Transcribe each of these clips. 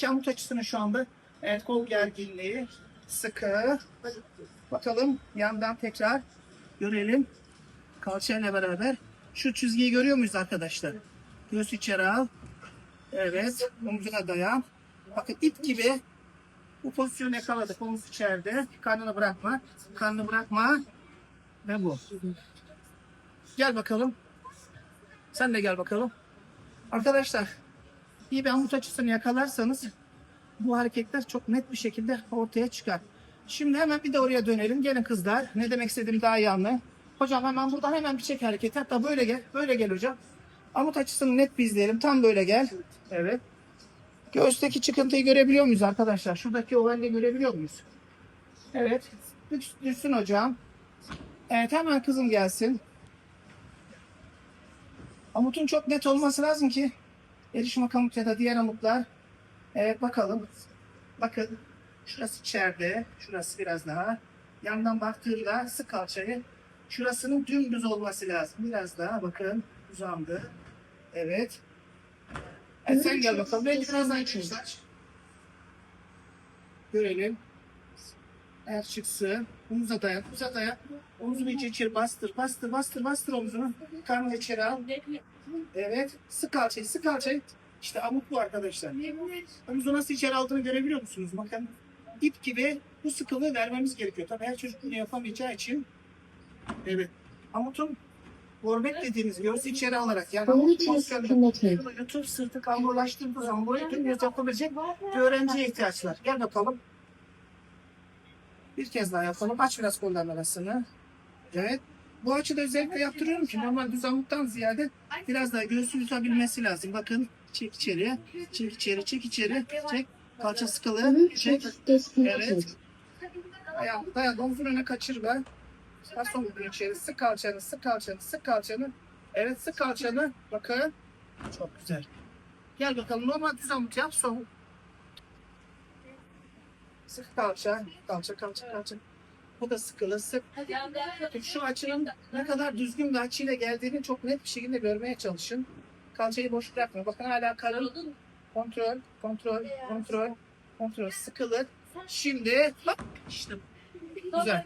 Kamut açısını şu anda evet kol gerginliği sıkı. Bakalım yandan tekrar görelim. Kalçayla beraber. Şu çizgiyi görüyor muyuz arkadaşlar? Göğüs içeri al. Evet. Omzuna dayan. Bakın ip gibi bu pozisyonu yakaladık. Omuz içeride. Karnını bırakma. Karnını bırakma. Ve bu. Gel bakalım. Sen de gel bakalım. Arkadaşlar iyi bir amut açısını yakalarsanız bu hareketler çok net bir şekilde ortaya çıkar. Şimdi hemen bir de oraya dönelim. Gelin kızlar. Ne demek istediğimi daha iyi anlayın. Hocam hemen buradan hemen bir çek hareketi. Hatta böyle gel. Böyle gel hocam. Amut açısını net bir izleyelim. Tam böyle gel. Evet. Göğüsteki çıkıntıyı görebiliyor muyuz arkadaşlar? Şuradaki ovalliği görebiliyor muyuz? Evet. Düş- Düşsün hocam. Evet hemen kızım gelsin. Amutun çok net olması lazım ki erişim amut ya da diğer amutlar. Evet bakalım. Bakın şurası içeride. Şurası biraz daha. Yandan baktığında sık kalçayı. Şurasının dümdüz olması lazım. Biraz daha bakın uzandı. Evet. Evet sen gel bakalım. Belki biraz daha. Görelim. Eğer çıksın. Omuza dayan. Omuza dayan. Omzunu içeri, içeri bastır. Bastır bastır bastır omzunu. Karnını içeri al. Evet. Sık kalçayı sık kalçayı. İşte amut bu arkadaşlar. Omuzu nasıl içeri aldığını görebiliyor musunuz? Bakın ip gibi bu sıkılığı vermemiz gerekiyor. Tabii her çocuk bunu yapamayacağı için. Evet. Amutun gorbet dediğimiz göğsü içeri alarak yani pozisyonunda connected. Şunu götür sırtı kamburlaştırdığı zaman buraya dümdüz yapabilecek bir öğrenciye ihtiyaç var. Gel bakalım. Bir kez daha yapalım. Aç biraz kolların arasını. Evet. Bu açıda özellikle yaptırıyorum ki normal düz ziyade biraz daha göğsü tutabilmesi lazım. Bakın çek içeri, çek içeri, çek içeri, çek. Kalça sıkılı, çek. Evet. Dayan, dayan. Omzun öne kaçırma. Bas omzunu içeri. Sık kalçanı, sık kalçanı, sık kalçanı. Evet, sık kalçanı. Bakın. Çok güzel. Gel bakalım. Normal düz amut yap. Son. Sık kalça. Kalça, kalça, kalça. Bu da sıkılı. Sık. Şu açının ne kadar düzgün bir açıyla geldiğini çok net bir şekilde görmeye çalışın. Kalçayı boş bırakma. Bakın hala karın. Kontrol, kontrol, kontrol, kontrol. Sıkılık. Şimdi bak işte Güzel.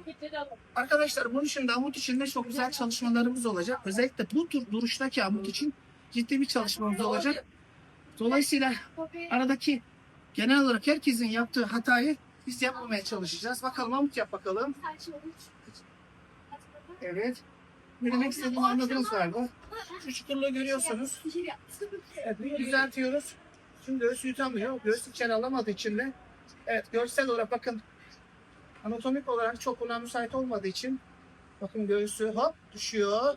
Arkadaşlar bunun için de amut için de çok güzel çalışmalarımız olacak. Özellikle bu tür duruştaki amut için ciddi bir çalışmamız olacak. Dolayısıyla aradaki genel olarak herkesin yaptığı hatayı biz yapmamaya çalışacağız. Bakalım amut yap bakalım. Evet. Ne demek istediğimi anladınız galiba. Şu çukurluğu görüyorsunuz. Evet, düzeltiyoruz. Şimdi göğsü yutamıyor. Göğsü içeri alamadığı için de evet görsel olarak bakın anatomik olarak çok buna müsait olmadığı için bakın göğsü hop düşüyor.